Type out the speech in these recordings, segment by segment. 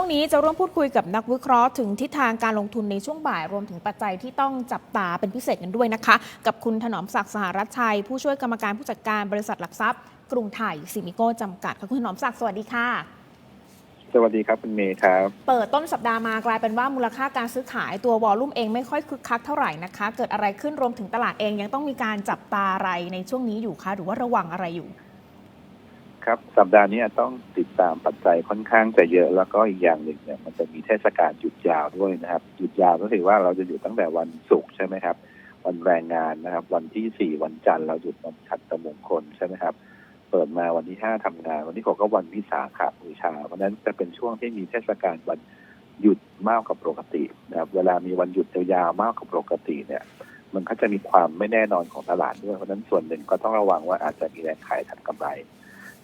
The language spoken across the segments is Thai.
ช่วงนี้จะร่วมพูดคุยกับนักวิเคราะห์ถึงทิศทางการลงทุนในช่วงบ่ายรวมถึงปัจจัยที่ต้องจับตาเป็นพิเศษกันด้วยนะคะ กับคุณถนอมศักดิ์สหรัชชัย ผู้ช่วยกรรมการผู้จัดการบริษัทหลักทรัพย์ กรุงไทยซิมิโก้จำกัดค่ะคุณถนอมศักดิ์สวัสดีค่ะ สวัสดีครับคุณเมย์ครับ เปิดต้นสัปดาห์มากลายเป็นว่ามูลค่าการซื้อขายตัววอลลุ่มเองไม่ค่อยคึกคักเท่าไหร่นะคะ เกิดอะไรขึ้นรวมถึงตลาดเองยังต้องมีการจับตาอะไรในช่วงนี้อยู่คะหรือว่าระวังอะไรอยู่ ครับ สัปดาห์นี้ต้องติดตามปัจจัยค่อนข้างจะเยอะแล้วก็อีกอย่างหนึ่งเนี่ยมันจะมีเทศกาลหยุดยาวด้วยนะครับ หยุดยาวก็ถือว่าเราจะหยุดตั้งแต่วันศุกร์ใช่ไหมครับ วันแรงงานนะครับ วันที่สี่วันจันทร์เราหยุดวันฉัตมงคลใช่ไหมครับ เปิดมาวันที่ห้าทำงาน วันที่หกก็วันวิสาขบูชา เพราะนั้นจะเป็นช่วงที่มีเทศกาลวันหยุดมากกว่าปกตินะครับเวลามีวันหยุดยาวๆมากกว่าปกติเนี่ยมันก็จะมีความไม่แน่นอนของตลาดด้วย เพราะฉะนั้นส่วนหนึ่งก็ต้องระวังว่าอาจจะมีแรงขายทำกำไร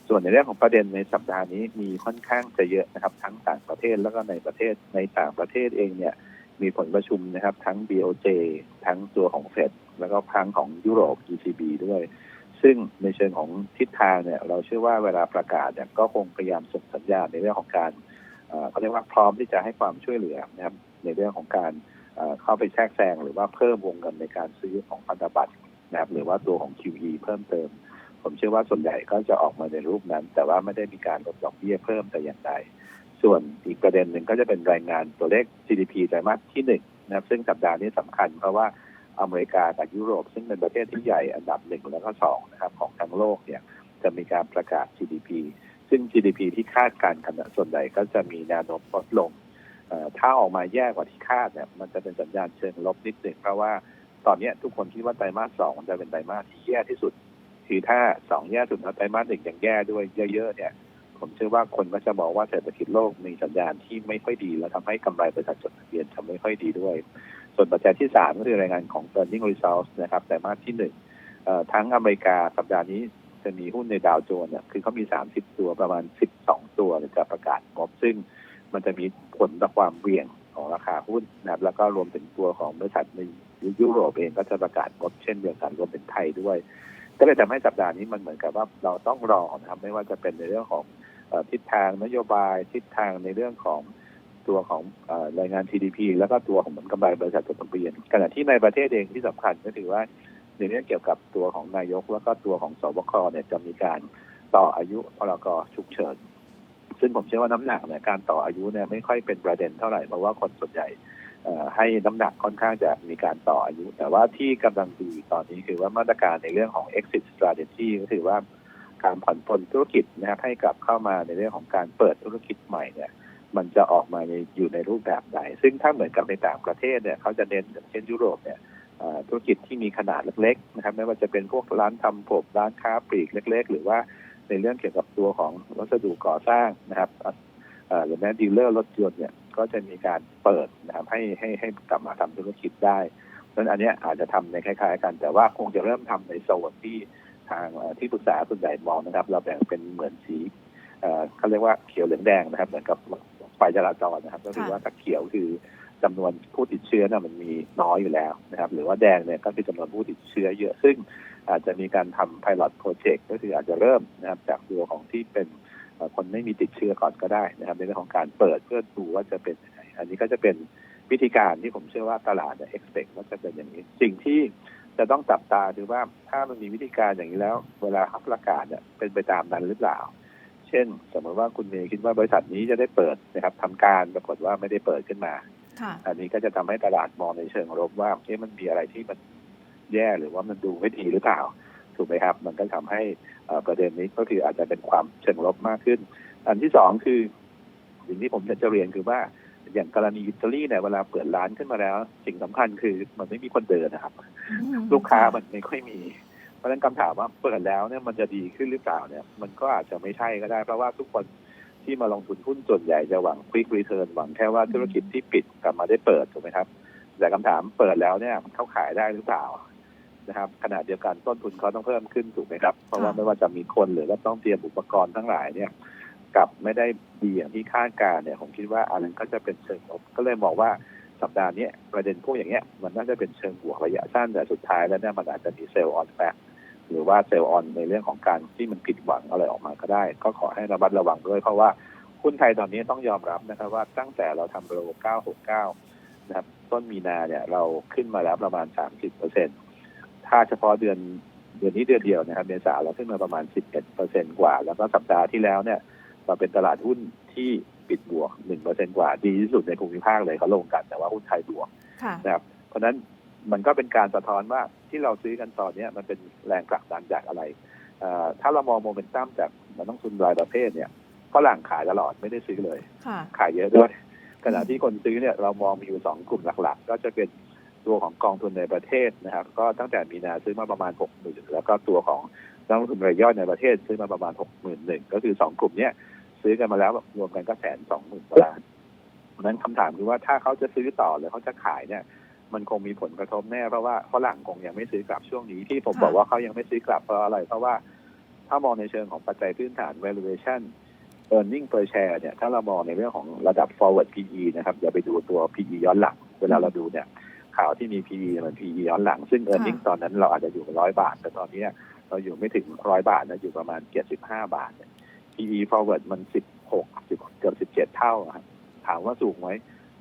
ส่วนในเรื่องของประเด็นในสัปดาห์นี้มีค่อนข้างจะเยอะนะครับ ทั้งต่างประเทศแล้วก็ในประเทศในต่างประเทศเองเนี่ยมีผลประชุมนะครับ ทั้ง BOJ ทั้งตัวของเฟดแล้วก็พังของยุโรป ECB ด้วย ซึ่งในเชิงของทิศทางเนี่ย เราเชื่อว่าเวลาประกาศเนี่ยก็คงพยายามส่งสัญญาณในเรื่องของการเขาเรียกว่าพร้อมที่จะให้ความช่วยเหลือนะครับในเรื่องของการเอ่อเข้าไปแทรกแซงหรือว่าเพิ่มวงเงินในการซื้อของพันธบัตรนะครับหรือว่าตัวของ QE เพิ่มเติม ผมเชื่อว่าส่วนใหญ่ก็จะออกมาในรูปนั้น แต่ว่าไม่ได้มีการลดดอกเบี้ยเพิ่มแต่อย่างใด ส่วนอีกประเด็นหนึ่งก็จะเป็นรายงานตัวเลข GDP ไตรมาสที่หนึ่งนะครับซึ่งสัปดาห์นี้สำคัญเพราะว่าอเมริกากับยุโรป ซึ่งเป็นประเทศที่ใหญ่อันดับหนึ่งแล้วก็สองนะครับของทั้งโลกเนี่ยจะมีการประกาศ GDP ซึ่ง GDP ที่คาดการณ์กันส่วนใหญ่ก็จะมีแนวโน้มลดลงถ้าออกมาแย่กว่าที่คาดเนี่ยมันจะเป็นสัญญาณเชิงลบนิดหนึ่งเพราะว่าตอนนี้ทุกคนคิดว่าไตรมาสสองจะเป็นไตรมาสที่แย่ที่สุด คือถ้าสองแย่สุดแล้วไตรมาสหนึ่งยังแย่ด้วยเยอะๆเนี่ย ผมเชื่อว่าคนก็จะบอกว่าเศรษฐกิจโลกมีสัญญาณที่ไม่ค่อยดี แล้วทำให้กำไรบริษัทจดทะเบียนทำไม่ค่อยดีด้วย ส่วนปัจจัยที่สามก็คือรายงานของ earning results นะครับแต่มาสที่หนึ่งทั้งอเมริกาสัปดาห์นี้จะมีหุ้นในดาวโจนส์เนี่ยคือเขามี 30 ตัวประมาณ 12 ตัวเนี่ยจะประกาศงบซึ่งมันจะมีผลต่อความเวี่ยงของราคาหุ้นนะครับแล้วก็รวมถึงตัวของบริษัทในยุโรปเองก็จะประกาศงบเช่นเดียวกันรวมถึงไทยด้วย ก็เลยทำให้สัปดาห์นี้มันเหมือนกับว่าเราต้องรอนะครับไม่ว่าจะเป็นในเรื่องของทิศทางนโยบายทิศทางในเรื่องของตัวของรายงาน GDP แล้วก็ตัวของผลกำไรบริษัทจดทะเบียนขณะที่ในประเทศเองที่สำคัญก็ถือว่าในเรื่องเกี่ยวกับตัวของนายกแล้วก็ตัวของสบคเนี่ยจะมีการต่ออายุพรกฉุกเฉินซึ่งผมเชื่อว่าน้ำหนักเนี่ยการต่ออายุเนี่ยไม่ค่อยเป็นประเด็นเท่าไหร่เพราะว่าคนส่วนใหญ่ ให้น้ำหนักค่อนข้างจะมีการต่ออายุ แต่ว่าที่กำลังดีตอนนี้คือว่ามาตรการในเรื่องของ exit strategy ก็ถือว่าการผ่อนปลนธุรกิจนะครับให้กลับเข้ามาในเรื่องของการเปิดธุรกิจใหม่เนี่ย มันจะออกมาในอยู่ในรูปแบบใดซึ่งถ้าเหมือนกับในต่างประเทศเนี่ยเขาจะเน้นอย่างเช่นยุโรปเนี่ยธุรกิจที่มีขนาดเล็กๆนะครับไม่ว่าจะเป็นพวกร้านทำผมร้านค้าปลีกเล็ก ๆ หรือว่าในเรื่องเกี่ยวกับตัวของวัสดุก่อสร้างนะครับหรือแม้ดีลเลอร์รถยนต์เนี่ย ก็จะมีการเปิดนะครับให้ให้ให้กลับมาทำธุรกิจได้เพราะฉะนั้นอันเนี้ยอาจจะทำในคล้ายๆ กัน แต่ว่าคงจะเริ่มทำในโซนที่ทางเอ่อที่ปรึกษาส่วนใหญ่มองนะครับ เราแบ่งเป็นเหมือนสีเอ่อเขาเรียกว่าเขียวเหลืองแดงนะครับ เหมือนกับไฟจราจรนะครับ ก็คือว่าถ้าเขียวคือจำนวนผู้ติดเชื้อน่ะมันมีน้อยอยู่แล้วนะครับ หรือว่าแดงเนี่ยก็คือจำนวนผู้ติดเชื้อเยอะซึ่งอาจจะมีการทำ pilot project ก็คืออาจจะเริ่มนะครับจากตัวของที่เป็นเอ่อ คนไม่มีติดเชื้อก่อนก็ได้นะครับในเรื่องของการเปิดเพื่อดูว่าจะเป็นยังไงอันนี้ก็จะเป็นวิธีการที่ผมเชื่อว่าตลาดเนี่ย expect ว่าจะเป็นอย่างนี้ สิ่งที่จะต้องจับตาดูว่าถ้ามันมีวิธีการอย่างนี้แล้ว เวลาเขาประกาศเนี่ยเป็นไปตามนั้นหรือเปล่า เช่น สมมติว่าคุณเมย์คิดว่าบริษัทนี้จะได้เปิดนะครับทำการปรากฏว่าไม่ได้เปิดขึ้นมาค่ะอันนี้ก็จะทำให้ตลาดมองในเชิงลบว่าเอ๊ะมันมีอะไรที่มันแย่หรือว่ามันดูไม่ดีหรือเปล่า ถูกไหมครับ มันก็ทำให้เอ่อประเด็นนี้ก็คืออาจจะเป็นความเชิงลบมากขึ้น อันที่สองคือสิ่งที่ผมอยากจะเรียนคือว่าอย่างกรณีอิตาลีเนี่ยเวลาเปิดร้านขึ้นมาแล้ว สิ่งสำคัญคือมันไม่มีคนเดินนะครับ ลูกค้ามันไม่ค่อยมี เพราะฉะนั้นคำถามว่าเปิดแล้วเนี่ยมันจะดีขึ้นหรือเปล่าเนี่ย มันก็อาจจะไม่ใช่ก็ได้ เพราะว่าทุกคนที่มาลงทุนหุ้นส่วนใหญ่จะหวัง quick return หวังแค่ว่าธุรกิจที่ปิดกลับมาได้เปิดถูกไหมครับ แต่คำถามเปิดแล้วเนี่ยมันเข้าขายได้หรือเปล่า นะครับขณะเดียวกันต้นทุนเขาต้องเพิ่มขึ้นถูกไหมครับเพราะว่าไม่ว่าจะมีคนหรือว่าต้องเตรียมอุปกรณ์ทั้งหลายเนี่ยกลับไม่ได้ดีอย่างที่คาดการณ์เนี่ยผมคิดว่าอันนั้นก็จะเป็นเชิงลบก็เลยมองว่าสัปดาห์นี้ประเด็นพวกอย่างเงี้ยมันน่าจะเป็นเชิงบวกระยะสั้นแต่สุดท้ายแล้วเนี่ยมันอาจจะมีเซลล์ออนแฟกหรือว่าเซลล์ออนในเรื่องของการที่มันผิดหวังอะไรออกมาก็ได้ ก็ขอให้ระมัดระวังด้วย เพราะว่าหหุ้นไทยตอนนี้ต้องยอมรับนะครับว่าตั้งแต่เราทำโล969 นะครับต้นมีนาเนี่ยเราขึ้นมาแล้วประมาณ 30เปอร์เซ็นถ้าเฉพาะเดือนเดือนนี้เดือนเดียวนะครับเมษาเราขึ้นมาประมาณ 11เปอร์เซ็นกว่า แล้วก็สัปดาห์ที่แล้วเนี่ยเราเป็นตลาดหุ้นที่ปิดบวก1เปอร์เซ็นกว่า ดีที่สุดในภูมิภาคเลยเขาลงกันแต่ว่าหุ้นไทยบวกค่ะนะครับเพราะฉะนั้นมันก็เป็นการสะท้อนว่าที่เราซื้อกันตอนเนี้ยมันเป็นแรงผลักดันจากอะไรเอ่อถ้าเรามองโมเมนตัมจากนักลงทุนรายประเภทเนี่ยฝรั่งขายตลอดไม่ได้ซื้อเลยค่ะขายเยอะด้วยขณะที่คนซื้อเนี่ยเรามองมีอยู่สองกลุ่มหลัก ๆ ก็จะเป็น ตัวของกองทุนในประเทศนะครับ ก็ตั้งแต่มีนาซื้อมาประมาณหกหมื่นแล้วก็ตัวของนักลงทุนรายย่อยในประเทศซื้อมาประมาณหกหมื่นหนึ่งก็คือสองกลุ่มเนี้ยซื้อกันมาแล้วรวมกันก็แสนสองหมื่นล้านเพราะฉะนั้นคำถามคือว่าถ้าเขาจะซื้อต่อหรือเขาจะขายเนี่ย มันคงมีผลกระทบแน่เพราะว่าฝรั่งคงยังไม่ซื้อกลับช่วงนี้ที่ผมบอกว่าเขายังไม่ซื้อกลับเพราะอะไรเพราะว่าถ้ามองในเชิงของปัจจัยพื้นฐาน valuation earning per share เนี่ย ถ้าเรามองในเรื่องของระดับ forward PE นะครับ อย่าไปดูตัว PE ย้อนหลัง เวลาเราดูเนี่ย ข่าวที่มี PE มัน PE ย้อนหลัง ซึ่ง earning ตอนนั้นเราอาจจะอยู่ร้อยบาท แต่ตอนนี้เราอยู่ไม่ถึงร้อยบาทนะอยู่ประมาณเจ็ดสิบห้าบาทเนี่ย PE forward มันสิบหกสิบเกือบสิบเจ็ดเท่าอะครับถามว่าสูงไหม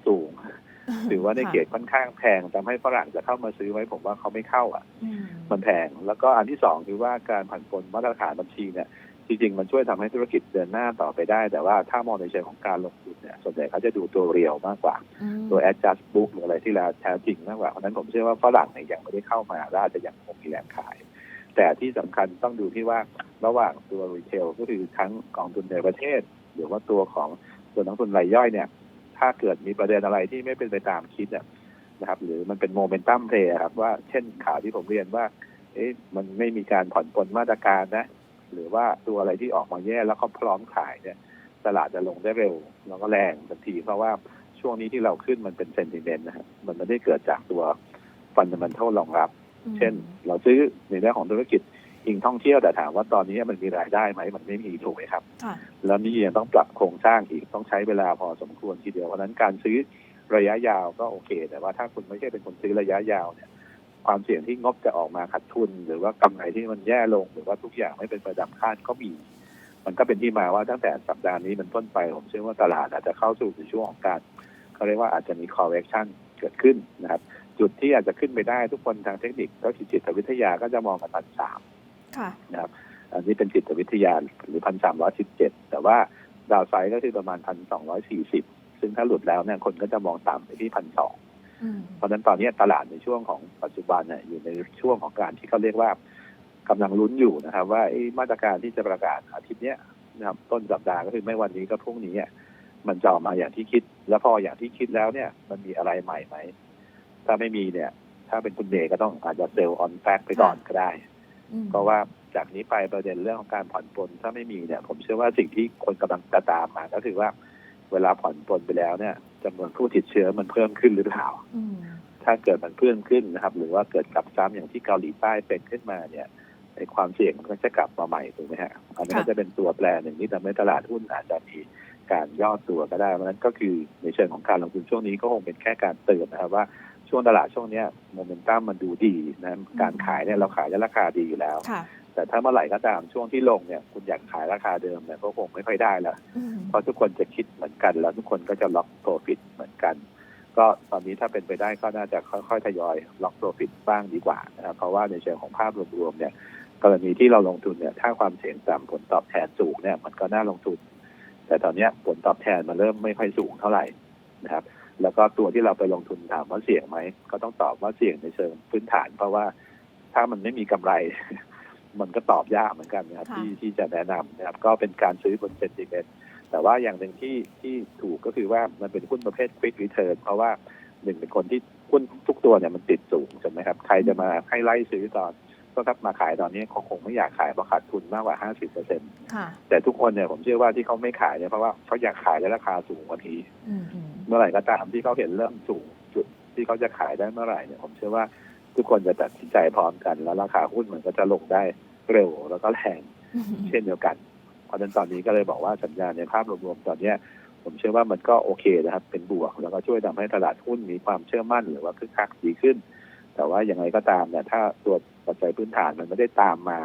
สูงถือว่าในเกรดค่อนข้างแพงทำให้ฝรั่งจะเข้ามาซื้อไว้ผมว่าเขาไม่เข้าอะอืมมันแพง แล้วก็อันที่สองคือว่าการผ่อนปลนมาตรฐานบัญชีเนี่ย จริงๆ มันช่วยทำให้ธุรกิจเดินหน้าต่อไปได้ แต่ว่าถ้ามองในเชิงของการลงทุนเนี่ยส่วนใหญ่เขาจะดูตัวเรียวมากกว่าอืมตัว adjust book หรืออะไรที่แล้วแท้จริงมากกว่า เพราะฉะนั้นผมเชื่อว่าฝรั่งเนี่ยยังไม่ได้เข้ามาและอาจจะยังคงมีแรงขาย แต่ที่สำคัญต้องดูที่ว่าระหว่างตัวรีเทลก็คือทั้งกองทุนในประเทศ หรือว่าตัวของตัวนักลงทุนรายย่อยเนี่ย ถ้าเกิดมีประเด็นอะไรที่ไม่เป็นไปตามคิดอะนะครับ หรือมันเป็นโมเมนตัมเพลย์ครับว่าเช่นข่าวที่ผมเรียนว่า เอ๊ะมันไม่มีการผ่อนปลนมาตรการนะ หรือว่าตัวอะไรที่ออกมาแย่แล้วเขาพร้อมขายเนี่ย ตลาดจะลงได้เร็ว แล้วก็แรงทันที เพราะว่าช่วงนี้ที่เราขึ้นมันเป็นเซนติเมนต์นะครับมันไม่ได้เกิดจากตัวฟันเดเมนทัลรองรับ เช่น เราซื้อในเรื่องของธุรกิจอิงท่องเที่ยวแต่ถามว่าตอนนี้มันมีรายได้ไหมมันไม่มีถูกไหมครับค่ะแล้วนี่ยังต้องปรับโครงสร้างอีกต้องใช้เวลาพอสมควรทีเดียวเพราะฉะนั้นการซื้อระยะยาวก็โอเค แต่ว่าถ้าคุณไม่ใช่เป็นคนซื้อระยะยาวเนี่ย ความเสี่ยงที่งบจะออกมาขาดทุน หรือว่ากำไรที่มันแย่ลง หรือว่าทุกอย่างไม่เป็นไปดังคาดก็มี มันก็เป็นที่มาว่าตั้งแต่สัปดาห์นี้มันต้นไป ผมเชื่อว่าตลาดอาจจะเข้าสู่ในช่วงของการเขาเรียกว่าอาจจะมี correction เกิดขึ้นนะครับ จุดที่อาจจะขึ้นไปได้ทุกคนทางเทคนิคก็คือจิตวิทยาก็จะมองกันพันสามค่ะนะครับ อันนี้เป็นจิตวิทยาหรือพันสามร้อยสิบเจ็ดแต่ว่าดาวไซด์ก็คือประมาณพันสองร้อยสี่สิบซึ่งถ้าหลุดแล้วเนี่ยคนก็จะมองต่ำไปที่พันสองอืม เพราะฉะนั้นตอนนี้ตลาดในช่วงของปัจจุบันเนี่ยอยู่ในช่วงของการที่เขาเรียกว่ากำลังลุ้นอยู่นะครับ ว่ามาตรการที่จะประกาศอาทิตย์นี้นะครับต้นสัปดาห์ก็คือไม่วันนี้ก็พรุ่งนี้มันจะออกมาอย่างที่คิด แล้วพออย่างที่คิดแล้วเนี่ย มันมีอะไรใหม่ไหมถ้าไม่มีเนี่ย ถ้าเป็นคุณเดก็ต้องอาจจะเซลล์ออนแฟกไปก่อนก็ได้เพราะว่าจากนี้ไปประเด็นเรื่องของการผ่อนปลนถ้าไม่มีเนี่ย ผมเชื่อว่าสิ่งที่คนกำลังจะตามมาก็คือว่า เวลาผ่อนปลนไปแล้วเนี่ย จำนวนผู้ติดเชื้อมันเพิ่มขึ้นหรือเปล่าอืมถ้าเกิดมันเพิ่มขึ้นนะครับ หรือว่าเกิดกลับซ้ำอย่างที่เกาหลีใต้เป็นขึ้นมาเนี่ยในความเสี่ยงมันก็จะกลับมาใหม่ถูกไหมฮะอันนี้ก็จะเป็นตัวแปรหนึ่งที่ทำให้ตลาดหุ้นอาจจะมีการย่อตัวก็ได้เพราะฉะนั้นก็คือในเชิงของการลงทุนช่วงนี้ก็คงเป็นแค่การเตือนนะครับว่าช่วงตลาดช่วงเนี้ยโมเมนตัมมันดูดีนะการขายเนี่ยเราขายได้ราคาดีอยู่แล้วค่ะ แต่ถ้าเมื่อไหร่ก็ตามช่วงที่ลงเนี่ยคุณอยากขายราคาเดิมเนี่ยก็คงไม่ค่อยได้แล้วอืมเพราะทุกคนจะคิดเหมือนกัน แล้วทุกคนก็จะล็อกโปรฟิตเหมือนกัน ก็ตอนนี้ถ้าเป็นไปได้ก็น่าจะค่อยๆทยอยล็อกโปรฟิตบ้างดีกว่านะครับเพราะว่าในเชิงของภาพรวมๆเนี่ยกรณีที่เราลงทุนเนี่ยถ้าความเสี่ยงต่ำผลตอบแทนสูงเนี่ยมันก็น่าลงทุน แต่ตอนเนี้ยผลตอบแทนมันเริ่มไม่ค่อยสูงเท่าไหร่นะครับ แล้วก็ตัวที่เราไปลงทุนถามว่าเสี่ยงไหมก็ต้องตอบว่าเสี่ยงในเชิงพื้นฐาน เพราะว่าถ้ามันไม่มีกำไร มันก็ตอบยากเหมือนกันนะครับค่ะที่ที่จะแนะนำนะครับ ก็เป็นการซื้อบนเซนติเมนต์แต่ว่าอย่างหนึ่งที่ที่ถูกก็คือว่ามันเป็นหุ้นประเภท quick return เพราะว่าหนึ่งเป็นคนที่หุ้นทุกตัวเนี่ยมันติดสูงใช่ไหมครับ ใครจะมาให้ไล่ซื้อตอนก็ถ้ามาขายตอนนี้เขาคงไม่อยากขายเพราะขาดทุนมากกว่า 50เปอร์เซ็นต์ค่ะแต่ทุกคนเนี่ยผมเชื่อว่าที่เขาไม่ขายเนี่ยเพราะว่าเขาอยากขายในราคาสูงกว่านี้อืมอืมเมื่อไหร่ก็ตามที่เขาเห็นเริ่มสูงจุดที่เขาจะขายได้เมื่อไหร่เนี่ยผมเชื่อว่า ทุกคนจะตัดสินใจพร้อมกัน แล้วราคาหุ้นมันก็จะลงได้เร็วแล้วก็แรงอืมเช่นเดียวกัน เพราะฉะนั้นตอนนี้ก็เลยบอกว่าสัญญาณในภาพรวมๆตอนเนี้ย ผมเชื่อว่ามันก็โอเคนะครับ เป็นบวก แล้วก็ช่วยทำให้ตลาดหุ้นมีความเชื่อมั่นหรือว่าคึกคักดีขึ้น แต่ว่าอย่างไรก็ตามเนี่ยถ้าตัวปัจจัยพื้นฐานมันไม่ได้ตามมา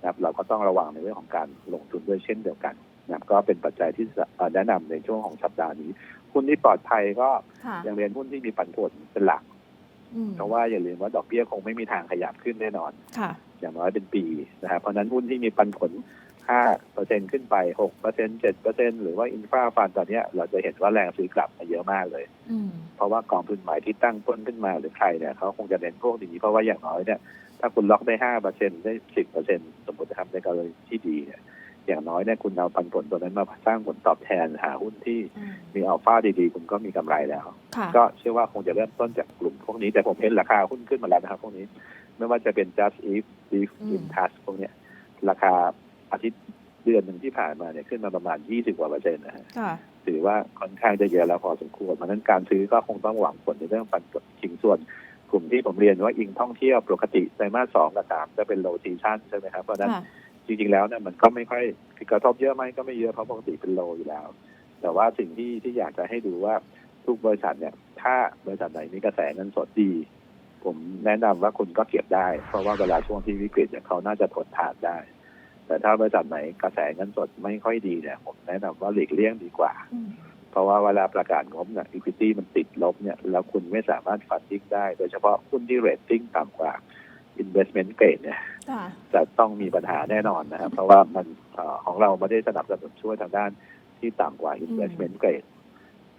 นะครับเราก็ต้องระวังในเรื่องของการลงทุนด้วยเช่นเดียวกันนะครับก็เป็นปัจจัยที่เอ่อแนะนำในช่วงของสัปดาห์นี้หุ้นที่ปลอดภัยก็ค่ะยังเรียนหุ้นที่มีปันผลเป็นหลักอืม เพราะว่าอย่าลืมว่าดอกเบี้ยคงไม่มีทางขยับขึ้นแน่นอนค่ะอย่างน้อยเป็นปีนะครับเพราะฉะนั้นหุ้นที่มีปันผล 5%ขึ้นไป 6% 7%หรือว่าอินฟราฟันตอนเนี้ยเราจะเห็นว่าแรงซื้อกลับมาเยอะมากเลยอืมเพราะว่ากองทุนใหม่ที่ตั้งต้นขึ้นมาหรือใครเนี่ยเขาคงจะเน้นพวกนี้เพราะว่าอย่างน้อยเนี่ยถ้าคุณล็อกได้ 5%ได้ 10%สมมตินะครับในกรณีที่ดีเนี่ย อย่างน้อยเนี่ยคุณเอาปันผลตัวนั้นมาสร้างผลตอบแทนหาหุ้นที่อืมมีอัลฟาดีๆ คุณก็มีกำไรแล้วค่ะก็เชื่อว่าคงจะเริ่มต้นจากกลุ่มพวกนี้แต่ผมเห็นราคาหุ้นขึ้นมาแล้วนะครับพวกนี้ ไม่ว่าจะเป็น just if if อืม in touch พวกเนี้ยราคาอาทิตย์เดือนหนึ่งที่ผ่านมาเนี่ยขึ้นมาประมาณ 20 กว่าเปอร์เซ็นต์นะฮะค่ะถือว่าค่อนข้างจะเยอะแล้วพอสมควรเพราะฉะนั้นการซื้อก็คงต้องหวังผลในเรื่องปันผลจริงส่วนกลุ่มที่ผมเรียนว่าอิงท่องเที่ยวปกติไตรมาสสองกับสามจะเป็น low season ใช่ไหมครับเพราะฉะนั้นค่ะ จริงๆแล้วเนี่ยมันก็ไม่ค่อยคือกระทบเยอะไหมก็ไม่เยอะเพราะปกติเป็นโลอยู่แล้ว แต่ว่าสิ่งที่ที่อยากจะให้ดูว่าทุกบริษัทเนี่ย ถ้าบริษัทไหนมีกระแสเงินสดดี ผมแนะนำว่าคุณก็เก็บได้ เพราะว่าเวลาช่วงที่วิกฤตเนี่ยเขาน่าจะทนทานได้ แต่ถ้าบริษัทไหนกระแสเงินสดไม่ค่อยดีเนี่ย ผมแนะนำว่าหลีกเลี่ยงดีกว่า เพราะว่าเวลาประกาศงบเนี่ย equity มันติดลบเนี่ยแล้วคุณไม่สามารถฟันดิ้งได้ โดยเฉพาะหุ้นที่เรตติ้งต่ำกว่า investment grade เนี่ยค่ะจะต้องมีปัญหาแน่นอนนะครับ เพราะว่ามันเออของเราไม่ได้สนับสนุนช่วยทางด้านที่ต่ำกว่า investment grade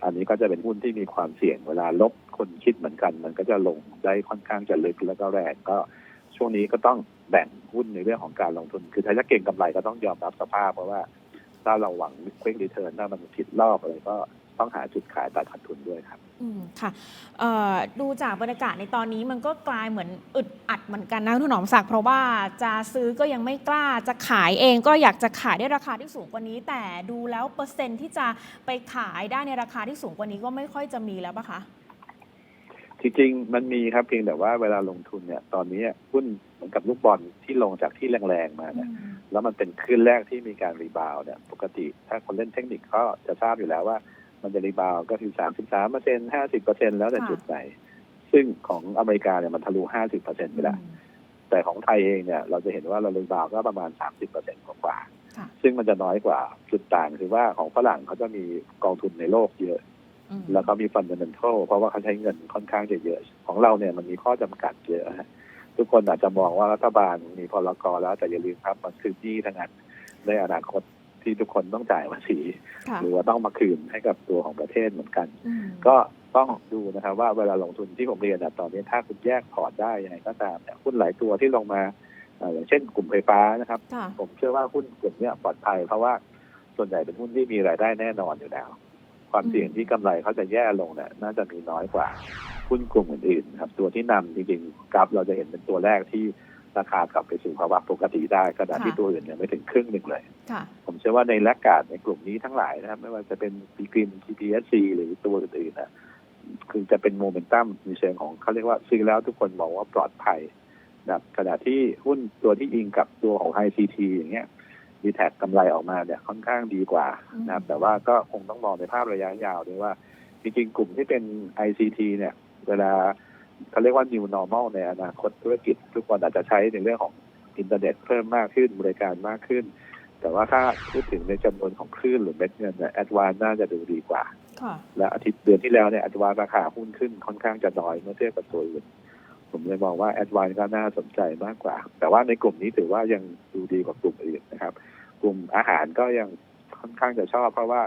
อันนี้ก็จะเป็นหุ้นที่มีความเสี่ยงเวลาลบคนคิดเหมือนกัน มันก็จะลงได้ค่อนข้างจะลึกแล้วก็แรงก็ช่วงนี้ก็ต้องแบ่งหุ้นในเรื่องของการลงทุน คือถ้าจะเก่งกำไรก็ต้องยอมรับสภาพ เพราะว่าถ้าเราหวัง quick return ถ้ามันผิดรอบอะไรก็ ต้องหาจุดขายตัดขาดทุนด้วยครับอืมค่ะเอ่อดูจากบรรยากาศในตอนนี้มันก็กลายเหมือนอึดอัดเหมือนกันนะคุณหนอมศักดิ์เพราะว่าจะซื้อก็ยังไม่กล้าจะขายเองก็อยากจะขายได้ราคาที่สูงกว่านี้ แต่ดูแล้วเปอร์เซ็นต์ที่จะไปขายได้ในราคาที่สูงกว่านี้ก็ไม่ค่อยจะมีแล้วปะคะจริงๆมันมีครับเพียงแต่ว่าเวลาลงทุนเนี่ย ตอนนี้หุ้นเหมือนกับลูกบอลที่ลงจากที่แรงๆมาเนี่ยแล้วมันเป็นคลื่นแรกที่มีการรีบาวด์เนี่ย ปกติถ้าคนเล่นเทคนิคก็จะทราบอยู่แล้วว่า มันจะรีบาวด์ก็คือสามสิบสามเปอร์เซ็นห้าสิบเปอร์เซ็นแล้วแต่ค่ะจุดไหน ซึ่งของอเมริกาเนี่ยมันทะลุห้าสิบเปอร์เซ็นไปแล้วแต่ของไทยเองเนี่ยเราจะเห็นว่าเรารีบาวด์ก็ประมาณสามสิบเปอร์เซ็นกว่าๆค่ะซึ่งมันจะน้อยกว่าจุดต่างคือว่าของฝรั่งเขาจะมีกองทุนในโลกเยอะอืมแล้วก็มีฟันเดเมนทัลเพราะว่าเขาใช้เงินค่อนข้างจะเยอะ ของเราเนี่ยมันมีข้อจำกัดเยอะฮะทุกคนอาจจะมองว่ารัฐบาลมีพลกรแล้วแต่อย่าลืมครับมันคือหนี้ทั้งนั้นในอนาคต ที่ทุกคนต้องจ่ายภาษีค่ะหรือว่าต้องมาคืนให้กับตัวของประเทศเหมือนกันอืมก็ต้องดูนะครับว่าเวลาลงทุนที่ผมเรียนอะตอนนี้ถ้าคุณแยกพอร์ตได้ยังไงก็ตามเนี่ยหุ้นหลายตัวที่ลงมาเอ่ออย่างเช่นกลุ่มไฟฟ้านะครับค่ะผมเชื่อว่าหุ้นกลุ่มเนี้ยปลอดภัยเพราะว่าส่วนใหญ่เป็นหุ้นที่มีรายได้แน่นอนอยู่แล้ว ความเสี่ยงที่กำไรเขาจะแย่ลงเนี่ยน่าจะมีน้อยกว่าหุ้นกลุ่มอื่นๆครับ ตัวที่นำจริงๆกราฟเราจะเห็นเป็นตัวแรกที่ ราคากลับไปสู่ภาวะปกติได้ขณะที่ค่ะตัวอื่นเนี่ยไม่ถึงครึ่งหนึ่งเลยค่ะผมเชื่อว่าในแลกกาดในกลุ่มนี้ทั้งหลายนะครับ ไม่ว่าจะเป็นปีกริม TPSC หรือตัวอื่นๆนะคือจะเป็นโมเมนตัมในเชิงของเขาเรียกว่าซื้อแล้วทุกคนบอกว่าปลอดภัยนะครับขณะที่หุ้นตัวที่อิงกับตัวของ ICT อย่างเงี้ยดีแท็กกำไรออกมาเนี่ยค่อนข้างดีกว่านะครับอืมแต่ว่าก็คงต้องมองในภาพระยะยาวด้วยว่า จริงๆ กลุ่มที่เป็น ICT เนี่ย เวลา เขาเรียกว่า new normal ในอนาคตธุรกิจ ทุกคนอาจจะใช้ในเรื่องของอินเทอร์เน็ตเพิ่มมากขึ้นบริการมากขึ้น แต่ว่าถ้าพูดถึงในจำนวนของคลื่นหรือเม็ดเงินเนี่ยแอดวานน่าจะดูดีกว่าค่ะและอาทิตย์เดือนที่แล้วเนี่ยแอดวานราคาหุ้นขึ้นค่อนข้างจะน้อยเมื่อเทียบกับตัวอื่นผมเลยมองว่าแอดวานก็น่าสนใจมากกว่า แต่ว่าในกลุ่มนี้ถือว่ายังดูดีกว่ากลุ่มอื่นนะครับ กลุ่มอาหารก็ยังค่อนข้างจะชอบเพราะว่า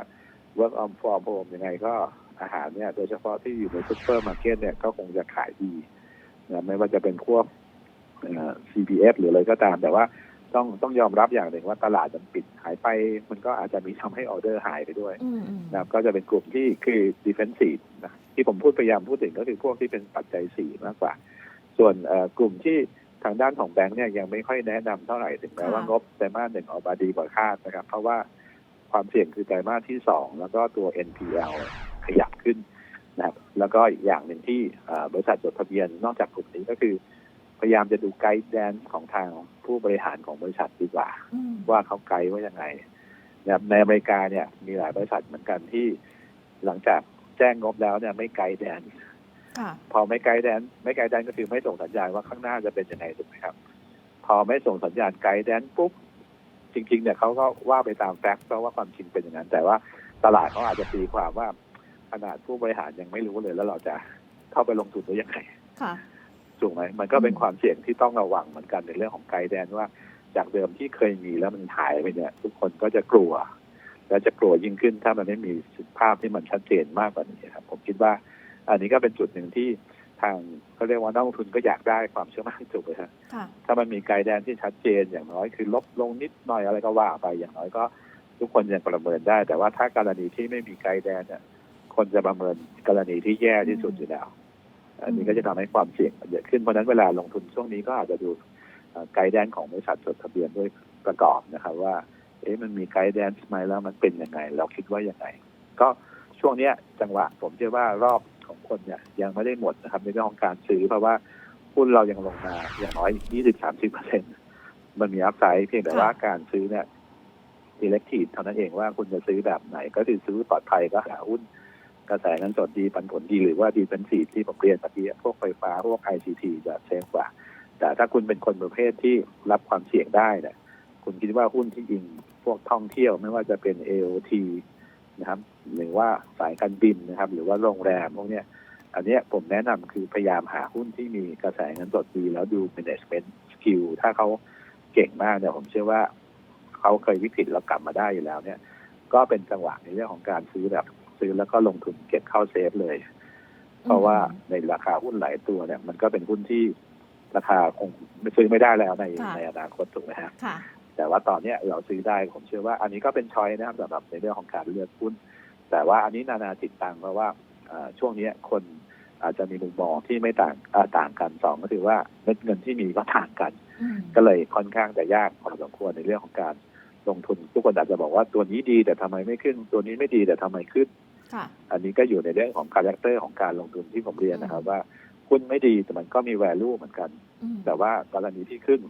work on from home ยังไงก็ อาหารเนี่ยโดยเฉพาะที่อยู่ในซุปเปอร์มาร์เก็ตเนี่ยก็คงจะขายดีนะไม่ว่าจะเป็นพวกเอ่อ CPF หรืออะไรก็ตาม แต่ว่าต้องต้องยอมรับอย่างหนึ่งว่าตลาดมันปิดหายไป มันก็อาจจะมีทำให้ออเดอร์หายไปด้วยอืมอืมนะครับก็จะเป็นกลุ่มที่คือ defensive นะที่ผมพูดพยายามพูดถึงก็คือพวกที่เป็นปัจจัยสี่มากกว่า ส่วนเอ่อกลุ่มที่ทางด้านของแบงค์เนี่ยยังไม่ค่อยแนะนำเท่าไหร่ถึงแม้ว่างบไตรมาสหนึ่งออกมาดีกว่าคาดนะครับ เพราะว่าความเสี่ยงคือไตรมาสที่สองแล้วก็ตัว NPL ขยับขึ้นนะครับแล้วก็อีกอย่างหนึ่งที่เอ่อบริษัทจดทะเบียนนอกจากกลุ่มนี้ก็คือ พยายามจะดูไกด์แดนของทางผู้บริหารของบริษัทดีกว่าอืมว่าเขาไกด์ว่ายังไงนะครับในอเมริกาเนี่ยมีหลายบริษัทเหมือนกันที่หลังจากแจ้งงบแล้วเนี่ยไม่ไกด์แดนค่ะพอไม่ไกด์แดน ไม่ไกด์แดนก็คือไม่ส่งสัญญาณว่าข้างหน้าจะเป็นยังไงถูกไหมครับ พอไม่ส่งสัญญาณไกด์แดนปุ๊บจริง ๆ เนี่ยเขาก็ว่าไปตามแฟกต์เพราะว่าความจริงเป็นอย่างนั้น แต่ว่าตลาดเขาอาจจะตีความว่า ขนาดผู้บริหารยังไม่รู้เลย แล้วเราจะเข้าไปลงทุนได้ยังไงค่ะถูกไหมมันก็เป็นอืมความเสี่ยงที่ต้องระวังเหมือนกันในเรื่องของไกด์แดนว่า จากเดิมที่เคยมีแล้วมันหายไปเนี่ย ทุกคนก็จะกลัว และจะกลัวยิ่งขึ้นถ้ามันไม่มีภาพที่มันชัดเจนมากกว่านี้ครับ ผมคิดว่า อันนี้ก็เป็นจุดหนึ่งที่ทางเขาเรียกว่านักลงทุนก็อยากได้ความเชื่อมั่นถูกไหมครับค่ะถ้ามันมีไกด์แดนที่ชัดเจนอย่างน้อยคือลบลงนิดหน่อยอะไรก็ว่าไปอย่างน้อยก็ ทุกคนยังประเมินได้ แต่ว่าถ้ากรณีที่ไม่มีไกด์แดนเนี่ย คนจะประเมินกรณีที่แย่ที่สุดอยู่แล้ว อันนี้ก็จะทำให้ความเสี่ยงมันเยอะขึ้นเพราะฉะนั้นเวลาลงทุนช่วงนี้ก็อาจจะดูเอ่อไกด์แดนของบริษัทจดทะเบียนด้วยประกอบนะครับ ว่า เอ๊ะมันมีไกด์แดนไหมแล้วมันเป็นยังไง เราคิดว่ายังไง ก็ช่วงเนี้ยจังหวะ ผมเชื่อว่ารอบของคนเนี่ยยังไม่ได้หมดนะครับในเรื่องของการซื้อเพราะว่าหุ้นเรายังลงมาอย่างน้อย 20-30เปอร์เซ็นมันมีอัพไซด์เพียงแต่ว่าการซื้อเนี่ย elective เท่านั้นเองว่าคุณจะซื้อแบบไหน ก็คือซื้อปลอดภัยก็หาหุ้น กระแสเงินสดดีปันผลดีหรือว่าดีเป็นสีที่ผมเรียนเมื่อกี้พวกไฟฟ้าพวก ICT จะเซฟกว่า แต่ถ้าคุณเป็นคนประเภทที่รับความเสี่ยงได้เนี่ยคุณคิดว่าหุ้นที่ยิงพวกท่องเที่ยวไม่ว่าจะเป็น AOT นะครับ หรือว่าสายการบินนะครับ หรือว่าโรงแรมพวกเนี้ยอันเนี้ยผมแนะนำคือพยายามหาหุ้นที่มีกระแสเงินสดดี แล้วดู management skill ถ้าเขาเก่งมากเนี่ยผมเชื่อว่าเขาเคยวิกฤตแล้วกลับมาได้อยู่แล้วเนี่ย ก็เป็นจังหวะในเรื่องของการซื้อแบบ ซื้อแล้วก็ลงทุนเก็บเข้าเซฟเลย เพราะว่าในราคาหุ้นหลายตัวเนี่ย มันก็เป็นหุ้นที่ราคาคงไม่ซื้อไม่ได้แล้วในค่ะในอนาคตถูกไหมฮะค่ะแต่ว่าตอนเนี้ยเราซื้อได้ผมเชื่อว่า อันนี้ก็เป็นช้อยนะครับสำหรับในเรื่องของการเลือกหุ้น แต่ว่าอันนี้นานาจิตตังเพราะว่าเอ่อช่วงเนี้ยคนอาจจะมีมุมมองที่ไม่ต่างอ่าต่างกันสองก็คือว่าเม็ดเงินที่มีก็ต่างกันอืมก็เลยค่อนข้างจะยากพอสมควรในเรื่องของการลงทุนทุกคนอาจจะบอกว่าตัวนี้ดีแต่ทำไมไม่ขึ้น ตัวนี้ไม่ดีแต่ทำไมขึ้นค่ะ อันนี้ก็อยู่ในเรื่องของคาแรคเตอร์ของการลงทุนที่ผมเรียนนะครับว่าหุ้นไม่ดีแต่มันก็มี value เหมือนกันอืมแต่ว่ากรณีที่ขึ้น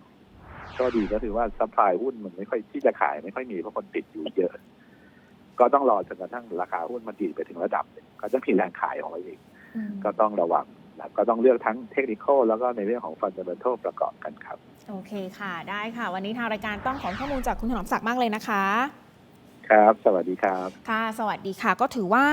ก็ดีก็คือว่าซัพพลายหุ้นมันไม่ค่อยที่จะขายไม่ค่อยมีเพราะคนติดอยู่เยอะ ก็ต้องรอจนกระทั่งราคาหุ้นมันดีดไปถึงระดับหนึ่งก็จะมีแรงขายออกมาอีกอืมก็ต้องระวังนะก็ต้องเลือกทั้งเทคนิคแล้วก็ในเรื่องของฟันเดเมนทัลประกอบกันครับ โอเคค่ะ ได้ค่ะ วันนี้ทางรายการต้องขอข้อมูลจากคุณถนอมศักดิ์มากเลยนะคะ ครับ สวัสดีครับ ค่ะ สวัสดีค่ะ ก็ถือว่า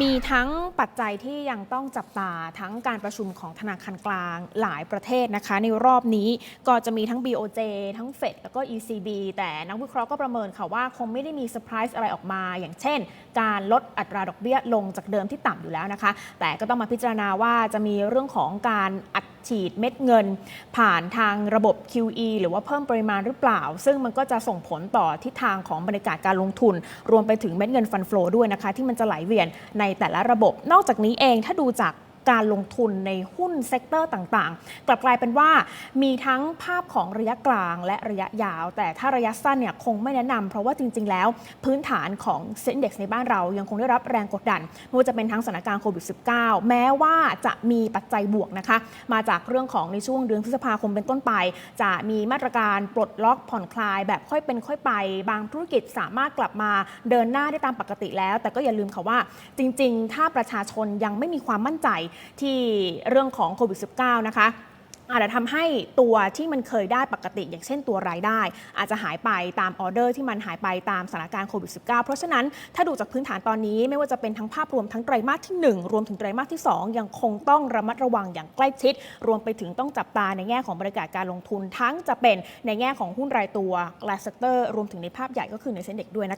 มีทั้งปัจจัยที่ยังต้องจับตาทั้งการประชุมของธนาคารกลางหลายประเทศนะคะ ในรอบนี้ก็จะมีทั้ง BOJ ทั้ง FED แล้วก็ ECB แต่นักวิเคราะห์ก็ประเมินค่ะว่าคงไม่ได้มีเซอร์ไพรส์อะไรออกมา อย่างเช่น การลดอัตราดอกเบี้ยลงจากเดิมที่ต่ำอยู่แล้วนะคะ แต่ก็ต้องมาพิจารณาว่าจะมีเรื่องของการอั ฉีดเม็ดเงิน ผ่านทางระบบ QE หรือว่าเพิ่มปริมาณหรือเปล่า ซึ่งมันก็จะส่งผลต่อทิศทางของบรรยากาศการลงทุน รวมไปถึงเม็ดเงินฟันฟลอด้วยนะคะ ที่มันจะไหลเวียนในแต่ละระบบ นอกจากนี้เองถ้าดูจาก การลงทุนในหุ้นเซกเตอร์ต่างๆ กลับกลายเป็นว่ามีทั้งภาพของระยะกลางและระยะยาว แต่ถ้าระยะสั้นเนี่ยคงไม่แนะนำเพราะว่าจริง ๆ แล้วพื้นฐานของเซ็นเด็กในบ้านเรายังคงได้รับแรงกดดันไม่ว่าจะเป็นทั้งสถานการณ์โควิด -19 แม้ว่าจะมีปัจจัยบวกนะคะ มาจากเรื่องของในช่วงเดือนพฤษภาคมเป็นต้นไป จะมีมาตรการปลดล็อกผ่อนคลายแบบค่อยเป็นค่อยไป บางธุรกิจสามารถกลับมาเดินหน้าได้ตามปกติแล้ว แต่ก็อย่าลืมค่ะว่าจริง ๆ ถ้าประชาชนยังไม่มีความมั่นใจที่เรื่องของโควิด -19 นะคะอาจจะทำให้ตัวที่มันเคยได้ปกติ อย่างเช่นตัวรายได้ อาจจะหายไปตามออเดอร์ที่มันหายไปตามสถานการณ์โควิด -19 เพราะฉะนั้นถ้าดูจากพื้นฐานตอนนี้ไม่ว่าจะเป็นทั้งภาพรวมทั้งไตรมาสที่ 1 รวมถึงไตรมาสที่ 2 ยังคงต้องระมัดระวังอย่างใกล้ชิด รวมไปถึงต้องจับตาในแง่ของบรรยากาศการลงทุนทั้งจะเป็นในแง่ของหุ้นรายตัวรายเซกเตอร์รวมถึงในภาพใหญ่ก็คือในเซ็นเด็กด้วยนะคะ